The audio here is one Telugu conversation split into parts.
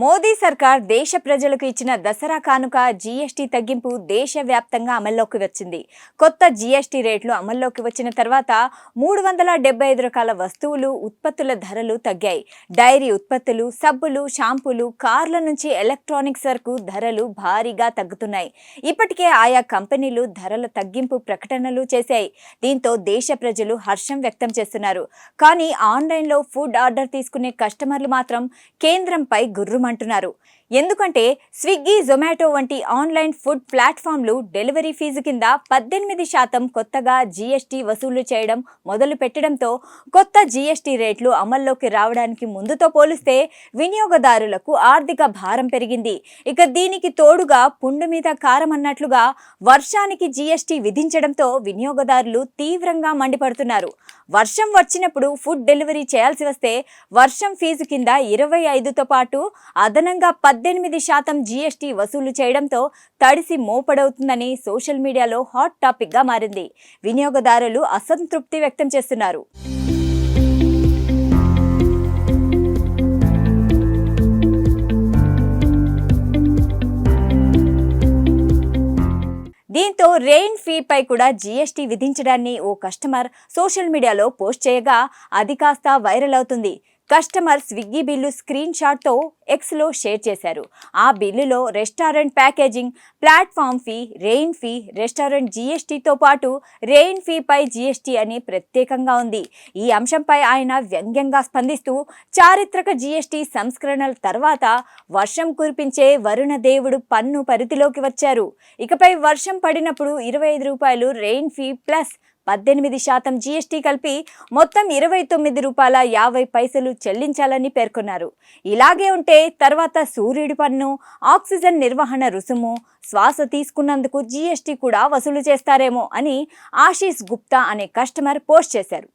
మోదీ సర్కార్ దేశ ప్రజలకు ఇచ్చిన దసరా కానుక జీఎస్టీ తగ్గింపు దేశవ్యాప్తంగా అమల్లోకి వచ్చింది. కొత్త జీఎస్టీ రేట్లు అమల్లోకి వచ్చిన తర్వాత మూడు వందల డెబ్బై ఐదు రకాల వస్తువులు ఉత్పత్తుల ధరలు తగ్గాయి. డైరీ ఉత్పత్తులు సబ్బులు షాంపూలు కార్ల నుంచి ఎలక్ట్రానిక్స్ వరకు ధరలు భారీగా తగ్గుతున్నాయి. ఇప్పటికే ఆయా కంపెనీలు ధరల తగ్గింపు ప్రకటనలు చేశాయి. దీంతో దేశ ప్రజలు హర్షం వ్యక్తం చేస్తున్నారు. కానీ ఆన్లైన్లో ఫుడ్ ఆర్డర్ తీసుకునే కస్టమర్లు మాత్రం కేంద్రంపై అంటున్నారు. ఎందుకంటే స్విగ్గీ జొమాటో వంటి ఆన్లైన్ ఫుడ్ ప్లాట్ఫామ్లు డెలివరీ ఫీజు కింద పద్దెనిమిది శాతం కొత్తగా జీఎస్టీ వసూలు చేయడం మొదలు పెట్టడంతో కొత్త జీఎస్టీ రేట్లు అమల్లోకి రావడానికి ముందుతో పోలిస్తే వినియోగదారులకు ఆర్థిక భారం పెరిగింది. ఇక దీనికి తోడుగా పుండు మీద కారం అన్నట్లుగా వర్షానికి జీఎస్టీ విధించడంతో వినియోగదారులు తీవ్రంగా మండిపడుతున్నారు. వర్షం వచ్చినప్పుడు ఫుడ్ డెలివరీ చేయాల్సి వస్తే వర్షం ఫీజు కింద ఇరవై ఐదుతో పాటు అదనంగా పద్ పద్దెనిమిది శాతం జీఎస్టీ వసూలు చేయడంతో తడిసి మోపడవుతుందని సోషల్ మీడియాలో హాట్ టాపిక్గా మారింది. వినియోగదారులు అసంతృప్తి వ్యక్తం చేస్తున్నారు. దీంతో రెయిన్ ఫీపై కూడా జీఎస్టీ విధించడాన్ని ఓ కస్టమర్ సోషల్ మీడియాలో పోస్ట్ చేయగా అది కాస్త వైరల్ అవుతుంది. కస్టమర్ స్విగ్గీ బిల్లు స్క్రీన్ షాట్తో ఎక్స్లో షేర్ చేశారు. ఆ బిల్లులో restaurant packaging platform fee rain fee restaurant జీఎస్టీతో పాటు రెయిన్ ఫీపై జీఎస్టీ అని ప్రత్యేకంగా ఉంది. ఈ అంశంపై ఆయన వ్యంగ్యంగా స్పందిస్తూ చారిత్రక జీఎస్టీ సంస్కరణల తర్వాత వర్షం కురిపించే వరుణ దేవుడు పన్ను పరిధిలోకి వచ్చారు. ఇకపై వర్షం పడినప్పుడు ఇరవై ఐదు రూపాయలు రెయిన్ ఫీ ప్లస్ పద్దెనిమిది శాతం జీఎస్టీ కలిపి మొత్తం ఇరవై తొమ్మిది రూపాయల యాభై పైసలు చెల్లించాలని పేర్కొన్నారు. ఇలాగే ఉంటే తర్వాత సూర్యుడి పన్ను ఆక్సిజన్ నిర్వహణ రుసుము శ్వాస తీసుకున్నందుకు జీఎస్టీ కూడా వసూలు చేస్తారేమో అని ఆశీష్ గుప్తా అనే కస్టమర్ పోస్ట్ చేశారు.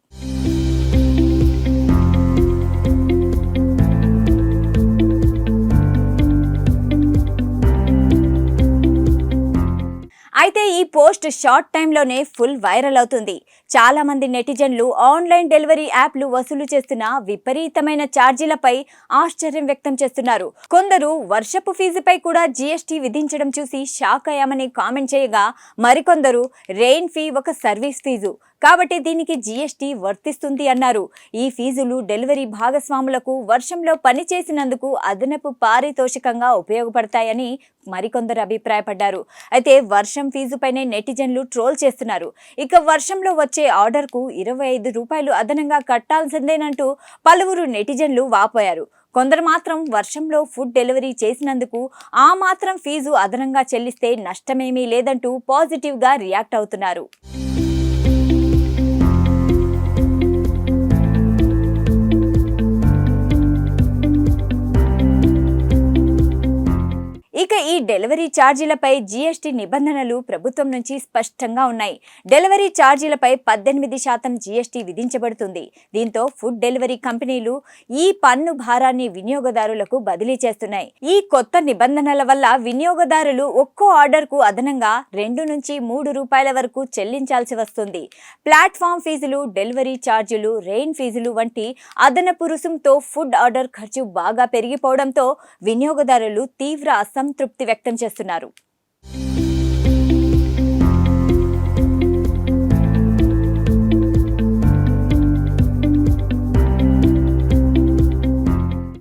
అయితే ఈ పోస్ట్ షార్ట్ టైంలోనే ఫుల్ వైరల్ అవుతుంది. చాలా మంది నెటిజన్లు ఆన్లైన్ డెలివరీ యాప్లు వసూలు చేస్తున్న విపరీతమైన ఛార్జీలపై ఆశ్చర్యం వ్యక్తం చేస్తున్నారు. కొందరు వర్షపు ఫీజుపై కూడా జీఎస్టీ విధించడం చూసి షాక్ అయ్యామని కామెంట్ చేయగా మరికొందరు రెయిన్ ఫీ ఒక సర్వీస్ ఫీజు. కాబట్టి దీనికి జీఎస్టీ వర్తిస్తుంది అన్నారు. ఈ ఫీజులు డెలివరీ భాగస్వాములకు వర్షంలో పనిచేసినందుకు అదనపు పారితోషికంగా ఉపయోగపడతాయని మరికొందరు అభిప్రాయపడ్డారు. అయితే వర్షం ఫీజుపైనే నెటిజన్లు ట్రోల్ చేస్తున్నారు. ఇక వర్షంలో వచ్చే ఆర్డర్కు ఇరవై ఐదు రూపాయలు అదనంగా కట్టాల్సిందేనంటూ పలువురు నెటిజన్లు వాపోయారు. కొందరు మాత్రం వర్షంలో ఫుడ్ డెలివరీ చేసినందుకు ఆ మాత్రం ఫీజు అదనంగా చెల్లిస్తే నష్టమేమీ లేదంటూ పాజిటివ్గా రియాక్ట్ అవుతున్నారు. డెలివరీ ఛార్జీలపై జీఎస్టీ నిబంధనలు ప్రభుత్వం నుంచి స్పష్టంగా ఉన్నాయి. డెలివరీ ఛార్జీలపై పద్దెనిమిది శాతం జీఎస్టీ విధించబడుతుంది. దీంతో ఫుడ్ డెలివరీ కంపెనీలు ఈ పన్ను భారాన్ని వినియోగదారులకు బదిలీ చేస్తున్నాయి. ఈ కొత్త నిబంధనల వల్ల వినియోగదారులు ఒక్కో ఆర్డర్కు అదనంగా రెండు నుంచి మూడు రూపాయల వరకు చెల్లించాల్సి వస్తుంది. ప్లాట్ఫామ్ ఫీజులు డెలివరీ ఛార్జీలు రెయిన్ ఫీజులు వంటి అదనపు రుసుంతో ఫుడ్ ఆర్డర్ ఖర్చు బాగా పెరిగిపోవడంతో వినియోగదారులు తీవ్ర అసంతృప్తి వ్యక్తం చేస్తున్నారు.